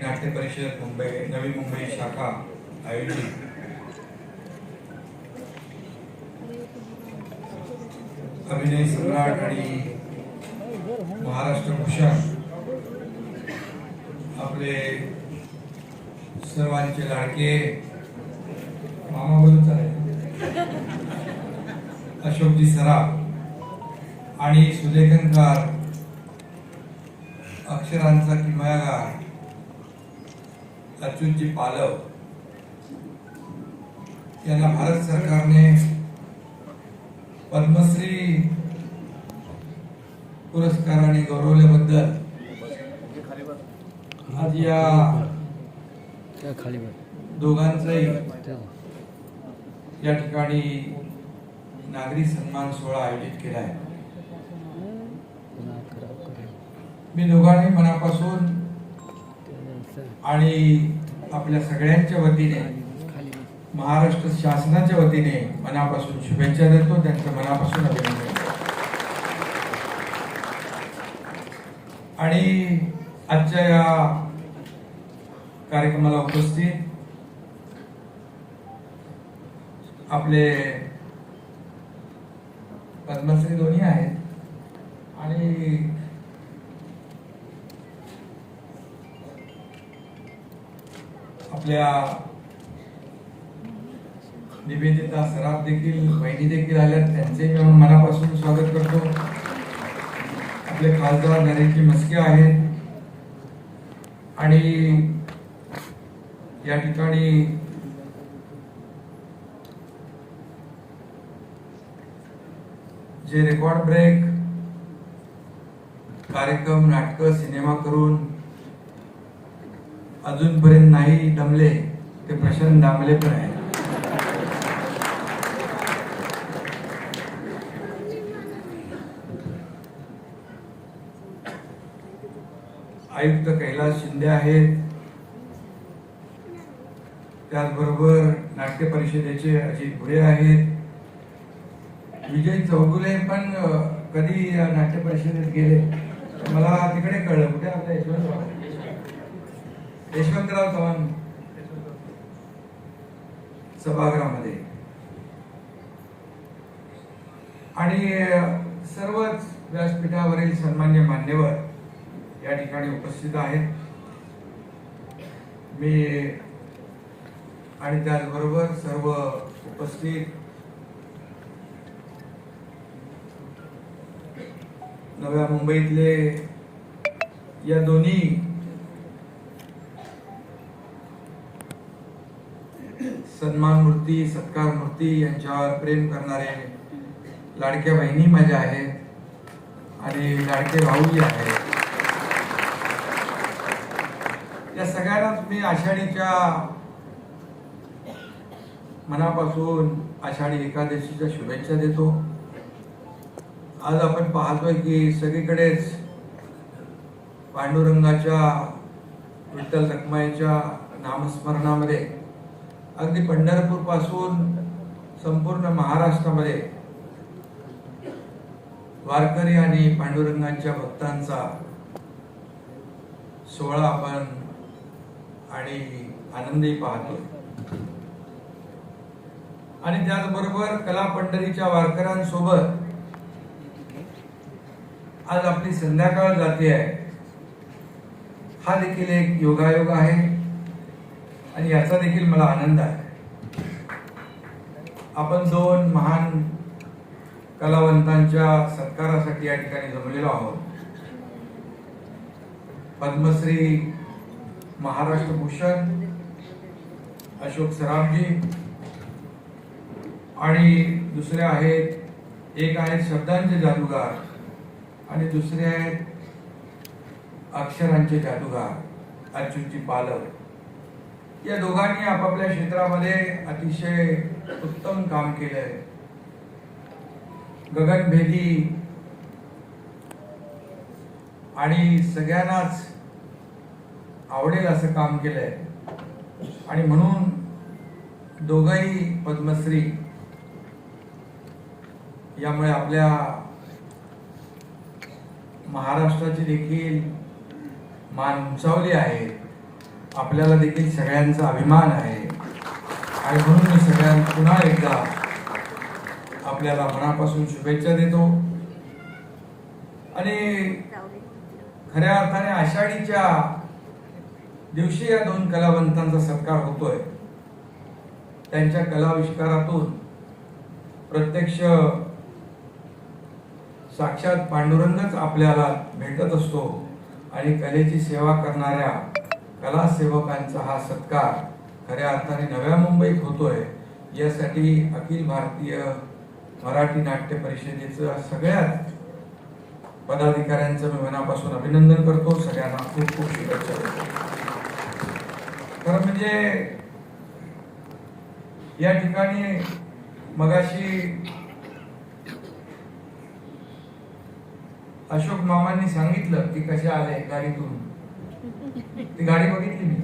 नाट्य परिषद मुंबई नवी मुंबई शाखा आयोजित. अभिनय सम्राट आणि महाराष्ट्र भूषण आपले सर्वांचे लाडके मामा बोलत आहे अशोकजी सराफ आणि सुलेखनकार अक्षरांचा किमयागार अच्युतजी पालव यांना भारत सरकारने पद्मश्री पुरस्काराने गौरवल्याबद्दल आज या दोघांचाही या ठिकाणी नागरी सन्मान सोहळा आयोजित केला आहे. मी दोघांनी मनापासून आणि आपल्या सगळ्यांच्या वतीने महाराष्ट्र शासनाच्या वतीने मनापासून शुभेच्छा देतो त्यांचं मनापासून अभिनंदन. आणि आजच्या या कार्यक्रमाला उपस्थित आपले पद्मश्री दोन्ही आहेत आणि आपल्या निवेदिता सराफ देखील बहिणी देखील आल्या त्यांचे मी मनापासून स्वागत करतो. आपले खासदार नरेशजी मस्के आहेत. आणि या ठिकाणी जे रेकॉर्ड ब्रेक कार्यक्रम नाटक सिनेमा करून अजूनपर्यंत नाही दमले ते प्रशांत दामले पण आहे आयुक्त कैलास शिंदे आहेत. त्याचबरोबर नाट्य परिषदेचे अजित भुरे आहेत. विजय चौगुले पण कधी या नाट्य परिषदेत गेले? मला तिकडे कळलं. कुठे आपल्या यशवंतराव? यशवंतराव चव्हाण सभागृहामध्ये. आणि सर्वच व्यासपीठावरील सन्मान्य मान्यवर या ठिकाणी उपस्थित आहेत. मी आणि त्याचबरोबर सर्व उपस्थित नव्या मुंबईतले या दोन्ही सन्मान मूर्ती सत्कार मूर्ती यांच्यावर प्रेम करणारे लाडक्या बहिणी माझ्या आहेत आणि लाडके भाऊही आहेत. या सगळ्यांनाच मी आषाढीच्या मनापासून आषाढी एकादशीच्या शुभेच्छा देतो. आज आपण पाहतोय की सगळीकडेच पांडुरंगाच्या विठ्ठल रखमाईच्या नामस्मरणामध्ये अगदी पंढरपूरपासून संपूर्ण महाराष्ट्रामध्ये वारकरी आणि पांडुरंगांच्या भक्तांचा सोहळा आपण आणि आनंदी पाहतो आणि त्याचबरोबर कला पंढरीच्या वारकऱ्यांसोबत आज आपली संध्याकाळ जाते आहे. हा देखील एक योगायोग आहे. आणि याचा देखील मला आनंद आहे. आपण दोन महान कलावंतांच्या सत्कारासाठी या ठिकाणी जमलेलो आहोत. पद्मश्री महाराष्ट्र भूषण अशोक सराफजी आणि दुसरे आहेत एक आहेत शब्दांचे जादूगार आणि दुसरे आहेत अक्षरांचे जादूगार अच्युतजी पालक. या दोघांनी आपापल्या क्षेत्रामध्ये अतिशय उत्तम काम केलंय. गगनभेदी आणि सगळ्यांनाच आवडेल असं काम केलंय. आणि म्हणून दोघही पद्मश्री यामुळे आपल्या महाराष्ट्राची देखील मान उंचावली आहे. आपल्याला देखील सगळ्यांचा अभिमान आहे. आणि म्हणून मी सगळ्यांना पुन्हा एकदा आपल्याला मनापासून शुभेच्छा देतो. आणि खऱ्या अर्थाने आषाढीच्या दिवशी या दोन कलावंतांचा सत्कार होतोय. त्यांच्या कलाविष्कारातून प्रत्यक्ष साक्षात पांडुरंगच आपल्याला भेटत असतो आणि कलेची सेवा करणाऱ्या कलासेवकांचा हा सत्कार खऱ्या अर्थाने नव्या मुंबईत होतोय यासाठी अखिल भारतीय मराठी नाट्य परिषदेचं सगळ्यात पदाधिकाऱ्यांचं मी मनापासून अभिनंदन करतो. सगळ्यांना खूप खूप शुभेच्छा देतो. खरं म्हणजे या ठिकाणी मगाशी अशोक मामांनी सांगितलं की कशा आले गाडीतून. ती गाडी बघितली मी.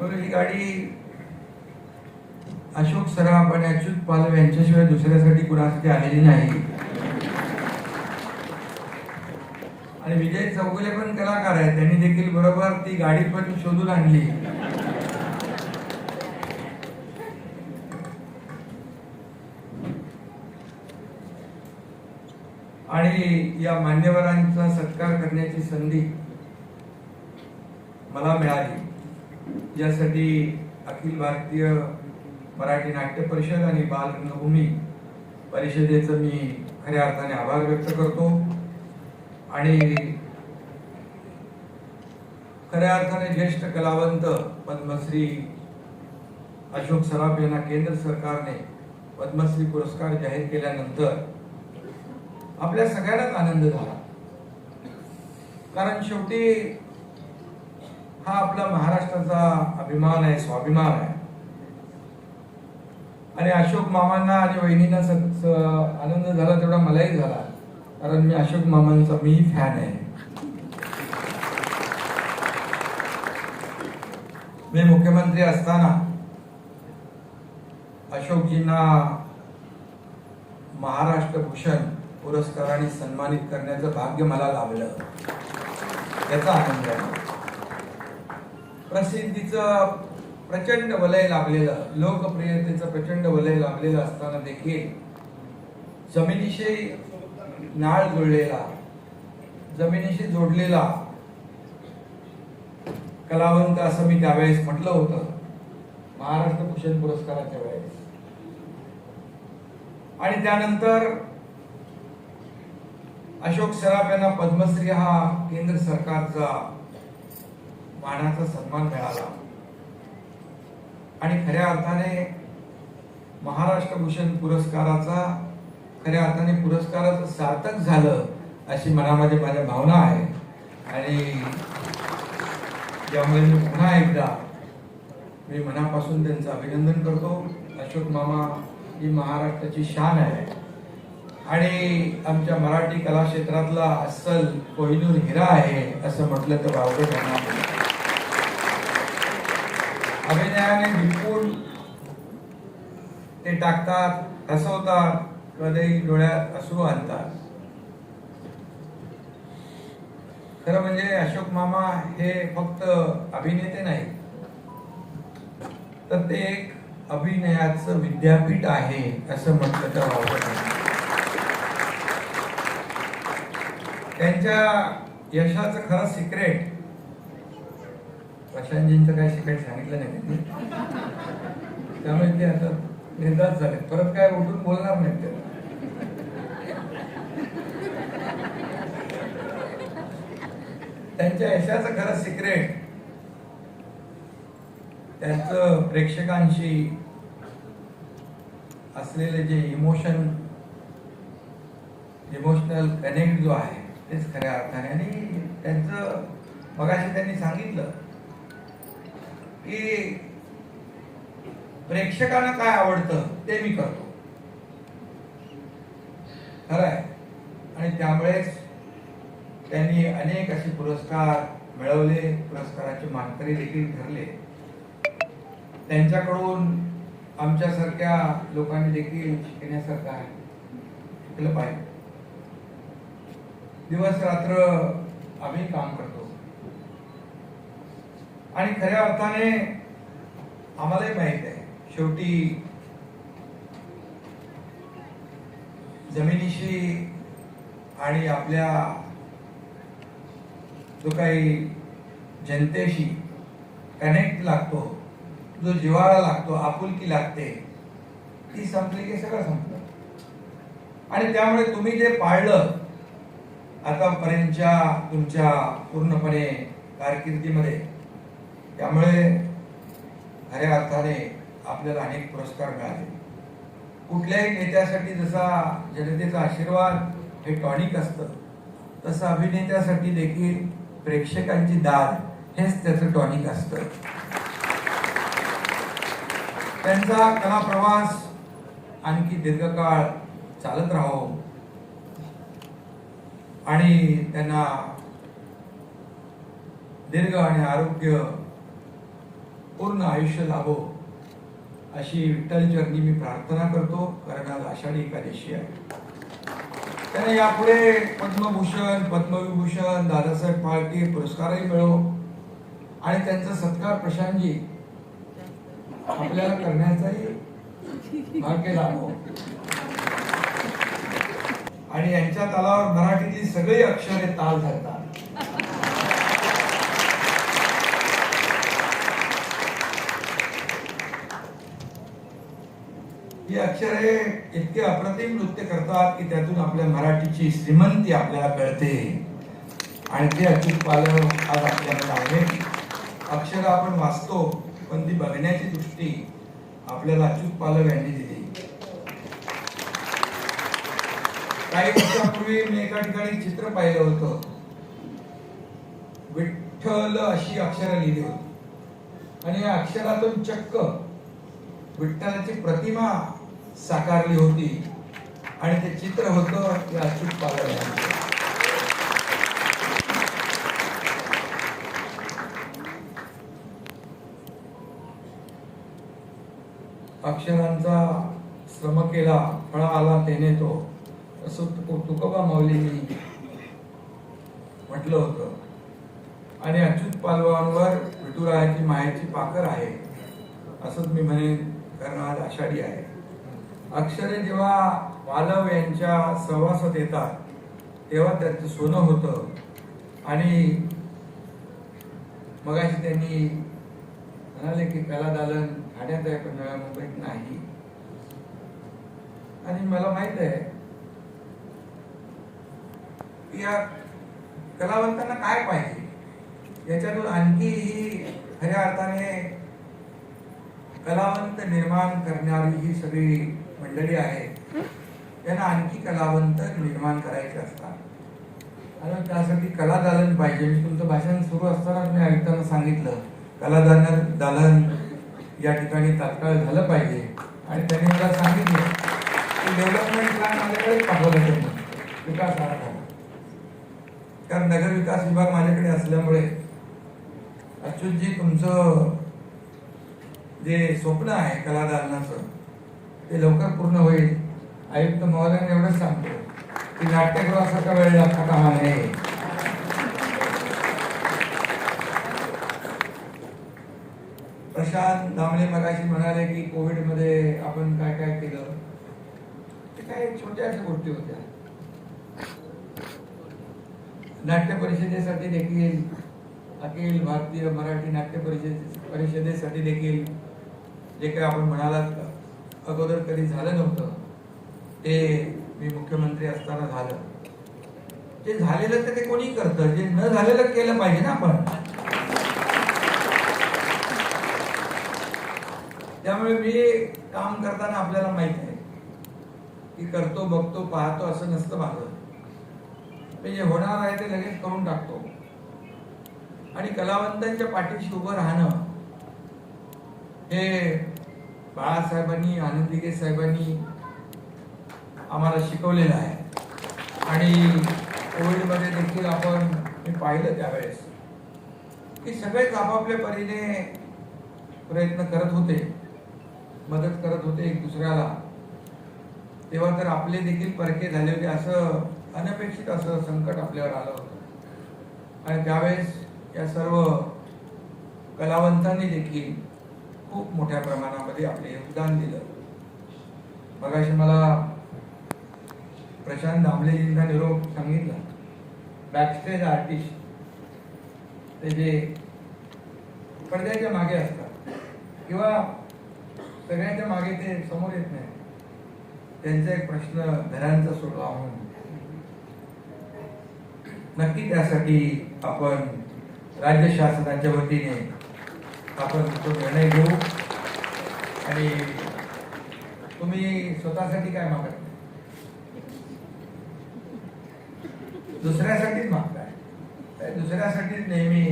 बरं ही गाडी अशोक सराफ आणि अच्युत पालव यांच्याशिवाय दुसऱ्यासाठी कुणासाठी आलेली नाही. आणि विजय चौगुले पण कलाकार आहेत. त्यांनी देखील बरोबर ती गाडी पण शोधून आणली. आणि या मान्यवरांचा सत्कार करण्याची संधी मला मिळाली. यासाठी अखिल भारतीय मराठी नाट्य परिषद आणि बाल रंगभूमी परिषदेचं मी खऱ्या अर्थाने आभार व्यक्त करतो. आणि खऱ्या अर्थाने ज्येष्ठ कलावंत पद्मश्री अशोक सराफ यांना केंद्र सरकारने पद्मश्री पुरस्कार जाहीर केल्यानंतर आपल्या सगळ्यांनाच आनंद झाला. कारण शेवटी हा आपला महाराष्ट्राचा अभिमान आहे स्वाभिमान आहे. आणि अशोक मामांना आणि वहिनींना स- आनंद झाला तेवढा मलाही झाला. कारण मी अशोक मामांचा मी फॅन आहे. मी मुख्यमंत्री असताना अशोकजींना महाराष्ट्र भूषण पुरस्काराने सन्मानित करण्याचं भाग्य मला लाभलं. याचा आनंद आहे. प्रसिद्धीचं प्रचंड वलय लाभलेलं लोकप्रियतेचं प्रचंड वलय लाभलेलं असताना देखील जमिनीशी नाळ जुळलेला जमिनीशी जोडलेला कलावंत असं मी त्यावेळेस म्हटलं होतं महाराष्ट्र भूषण पुरस्काराच्या वेळेस. आणि त्यानंतर अशोक सराफ यांना पद्मश्री हा केंद्र सरकारचा मानाचा सन्मान मिळाला. आणि खऱ्या अर्थाने महाराष्ट्र भूषण पुरस्काराचा खऱ्या अर्थाने पुरस्काराचं सार्थक झालं अशी मनामध्ये माझ्या भावना आहे. आणि त्यामुळे मी पुन्हा एकदा मी मनापासून त्यांचं अभिनंदन करतो. अशोक मामा ही महाराष्ट्राची शान आहे. आणि आमच्या मराठी कला क्षेत्रातला अस्सल कोहिनूर हिरा आहे असं म्हटलं तर वावगं ठरणार अभिनयाने विपुल ते टाकतात हसवतात कधी डोळ्यात असू आणतात खरं म्हणजे अशोक मामा हे फक्त अभिनेते नाही तर ते एक अभिनयाचं विद्यापीठ आहे असं म्हटलं तर नाही. त्यांच्या यशाचं खरं सिक्रेट प्रशांतजींचं काही शिकायला सांगितलं नाही त्यांनी. त्यामुळे ते आता निर्धार झाले परत काय उठून बोलणार नाहीत ते. त्यांच्या यशाचं खरं सिक्रेट त्यांचं प्रेक्षकांशी असलेले जे इमोशन इमोशनल कनेक्ट जो आहे तेच खऱ्या अर्थाने. आणि त्यांचं मगाशी त्यांनी सांगितलं की प्रेक्षकांना काय आवडतं ते मी करतो. खरं आहे आणि त्यामुळेच त्यांनी अनेक असे पुरस्कार मिळवले पुरस्काराचे मानकरी देखील ठरले. त्यांच्याकडून आमच्यासारख्या लोकांनी देखील शिकण्यासारखं आहे. शिकलं पाहिजे. दिवस रात्र आम्ही काम करतो. आणि खऱ्या अर्थाने आम्हालाही माहीत आहे शेवटी जमिनीशी आणि आपल्या जो काही जनतेशी कनेक्ट लागतो जो जिव्हाळा लागतो आपुलकी लागते ती संपली की सगळं संपलं. आणि त्यामुळे तुम्ही जे पाळलं आतापर्यंतच्या तुमच्या पूर्णपणे कारकिर्दीमध्ये त्यामुळे खऱ्या अर्थाने आपल्याला अनेक पुरस्कार मिळाले. कुठल्याही नेत्यासाठी जसा जनतेचा आशीर्वाद हे टॉनिक असतं तसं अभिनेत्यासाठी देखील प्रेक्षकांची दाद हेच त्याचं टॉनिक असतं. त्यांचा कला प्रवास आणखी दीर्घकाळ चालत राहो. आणि त्यांना दीर्घ आणि आरोग्य पूर्ण आयुष्य लाभो अशी विठ्ठलचरणी मी प्रार्थना करतो. कारण आज आषाढी एकादशी आहे. त्याने यापुढे पद्मभूषण पद्मविभूषण दादासाहेब फाळके पुरस्कारही मिळो. आणि त्यांचा सत्कार प्रशांतजी आपल्याला करण्याचाही भाग्य लाभो. आणि यांच्या तालावर मराठीतली सगळी अक्षरे ताल धरतात. ही अक्षरे इतके अप्रतिम नृत्य करतात की त्यातून आपल्या मराठीची श्रीमंती आपल्याला कळते. आणि ते अचूक पालन आज आपल्याला आहे अक्षर आपण वाचतो पण ती बघण्याची दृष्टी आपल्याला अचूक पालव यांनी दिली. काही वर्षापूर्वी मी एका ठिकाणी चित्र पाहिलं होतं. विठ्ठल अशी अक्षरं लिहिली होती. आणि या अक्षरातून चक्क विठ्ठलाची प्रतिमा साकारली होती. आणि ते चित्र होतं ते अचूक पालन अक्षरांचा श्रम केला फळा आला तेने तो. असं तुकोबा माऊलींनी म्हटलं होतं. आणि अच्युत पालवांवर विठुरायाची मायाची पाकर आहे. असंच मी म्हणेन कारण आज आषाढी आहे. अक्षरे जेव्हा मालव यांच्या सहवासात येतात तेव्हा त्यांचं सोनं होतं. आणि मगाशी त्यांनी म्हणाले की कला दालन ठाण्यात आहे पण नव्या मुंबईत नाही. आणि मला माहीत आहे या कलावंतांना काय पाहिजे? याच्यातून आणखी ही खऱ्या अर्थाने कलावंत निर्माण करणारी ही सगळी मंडळी आहे. त्यांना आणखी कलावंत निर्माण करायचे असतात. आणि त्यासाठी कला दालन पाहिजे. मी तुमचं भाषण सुरू असताना मी ऐकताना सांगितलं. कला दालन दालन या ठिकाणी तात्काळ झालं पाहिजे. आणि त्यांनी मला सांगितलं की डेव्हलपमेंट प्लॅन माझ्याकडे पाठवलं त्यांनी विकास आराखडा कारण नगर विकास विभाग माझ्याकडे असल्यामुळे अच्युतजी तुमचं जे स्वप्न आहे कलादालनाचं ते लवकर पूर्ण होईल. आयुक्त महोदयांना एवढंच सांगतो की नाट्यगृहासारखा वेळ लागता कामा नये. प्रशांत दामले मगाशी म्हणाले की कोविडमध्ये आपण काय काय केलं? ते काय छोट्या गोष्टी होत्या. नाट्य परिषदेसाठी देखील अखिल भारतीय मराठी नाट्य परिषद परिषदेसाठी देखील जे काही आपण म्हणालात अगोदर कधी झालं नव्हतं ते मी मुख्यमंत्री असताना झालं. जे झालेलं तर ते कोणी करतं जे न झालेलं केलं पाहिजे ना आपण. त्यामुळे मी काम करताना आपल्याला माहीत आहे की करतो बघतो पाहतो असं नसतं माझं. म्हणजे जे होणार आहे ते लगेच करून टाकतो. आणि कलावंतांच्या पाठीशी उभं राहणं हे बाळासाहेबांनी आनंदिके साहेबांनी आम्हाला शिकवलेलं आहे. आणि कोविडमध्ये देखील आपण मी पाहिलं त्यावेळेस. की सगळेच आपापल्या परीने प्रयत्न करत होते. मदत करत होते एक दुसऱ्याला. तेव्हा तर आपले देखील परके झाले होते असं अनपेक्षित असं संकट आपल्यावर आलं होतं. आणि त्यावेळेस या सर्व कलावंतांनी देखील खूप मोठ्या प्रमाणामध्ये आपले योगदान दिलं. मगाशी मला प्रशांत दामलेजींचा निरोप सांगितला. बॅकस्टेज आर्टिस्ट ते जे पडद्याच्या मागे असतात. किंवा सगळ्यांच्या मागे ते समोर येत नाही. त्यांचा एक प्रश्न घरांचा सोडवा म्हणून. नक्की त्यासाठी आपण राज्य शासनाच्या वतीने आपण तो निर्णय घेऊ. आणि तुम्ही स्वतःसाठी काय मागत दुसऱ्यासाठीच मागताय. दुसऱ्यासाठीच नेहमी.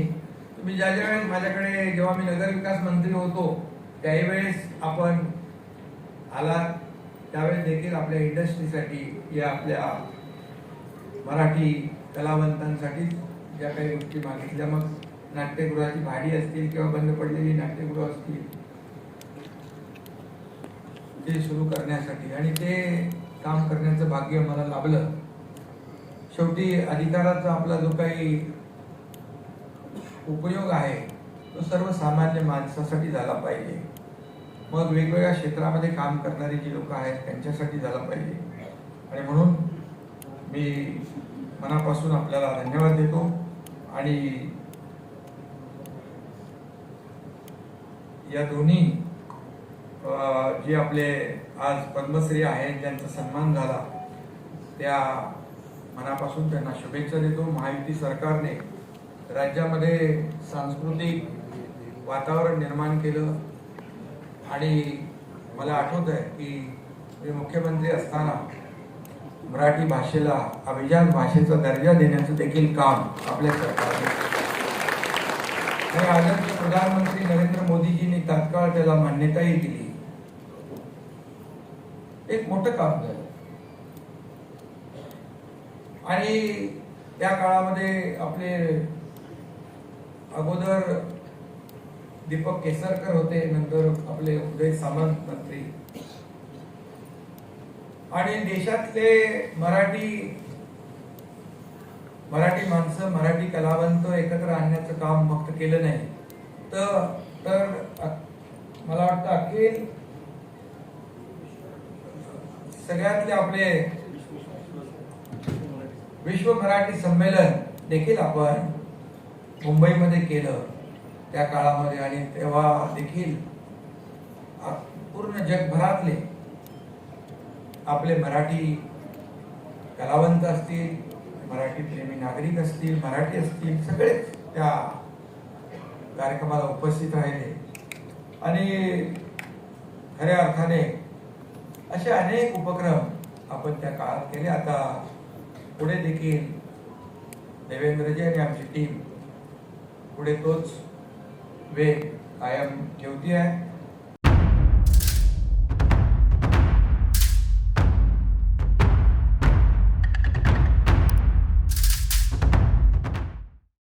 तुम्ही ज्या ज्या वेळेस माझ्याकडे जेव्हा मी नगरविकास मंत्री होतो त्याही वेळेस आपण आलात. त्यावेळेस देखील आपल्या इंडस्ट्रीसाठी या आपल्या मराठी कलावंतांसाठी ज्या काही गोष्टी मागितल्या मग नाट्यगृहाची भाडी असतील किंवा बंद पडलेली नाट्यगृह असतील ते सुरू करण्यासाठी आणि ते काम करण्याचं भाग्य मला लाभलं. शेवटी अधिकाराचा आपला जो काही उपयोग आहे तो सर्वसामान्य माणसासाठी झाला पाहिजे. मग वेगवेगळ्या क्षेत्रामध्ये काम करणारी जी लोक आहेत त्यांच्यासाठी झाला पाहिजे. आणि म्हणून मी मनापासून आपल्याला धन्यवाद देतो. आणि या दोन्ही जे आपले आज पद्मश्री आहेत ज्यांचा सन्मान झाला त्या मनापासून त्यांना शुभेच्छा देतो. महायुती सरकारने राज्यामध्ये सांस्कृतिक वातावरण निर्माण केलं. आणि मला आठवत आहे की मी मुख्यमंत्री असताना मराठी भाषेला अभिजात भाषेचा दर्जा देण्याचं देखील काम आपल्या सरकारने आदरणीय प्रधानमंत्री नरेंद्र मोदीजी तात्काळ त्याला मान्यताही दिली. एक मोठं काम झालं. आणि त्या काळामध्ये आपले अगोदर दीपक केसरकर होते नंतर आपले उदय सामंत मंत्री. आणि देशातले मराठी मराठी माणसं मराठी कलावंत एकत्र आणण्याचं काम फक्त केलं नाही. तर तर मला वाटतं अखिल सगळ्यातले आपले विश्व मराठी संमेलन देखील आपण मुंबईमध्ये केलं त्या काळामध्ये आणि तेव्हा देखील पूर्ण जगभरातले आपले मराठी कलावंत असतील मराठी प्रेमी नागरिक असतील मराठी असतील सगळेच त्या कार्यक्रमाला उपस्थित राहिले. आणि खऱ्या अर्थाने असे अनेक उपक्रम आपण त्या काळात केले. आता पुढे देखील देवेंद्रजी आणि आमची टीम पुढे तोच वेग कायम ठेवती आहे.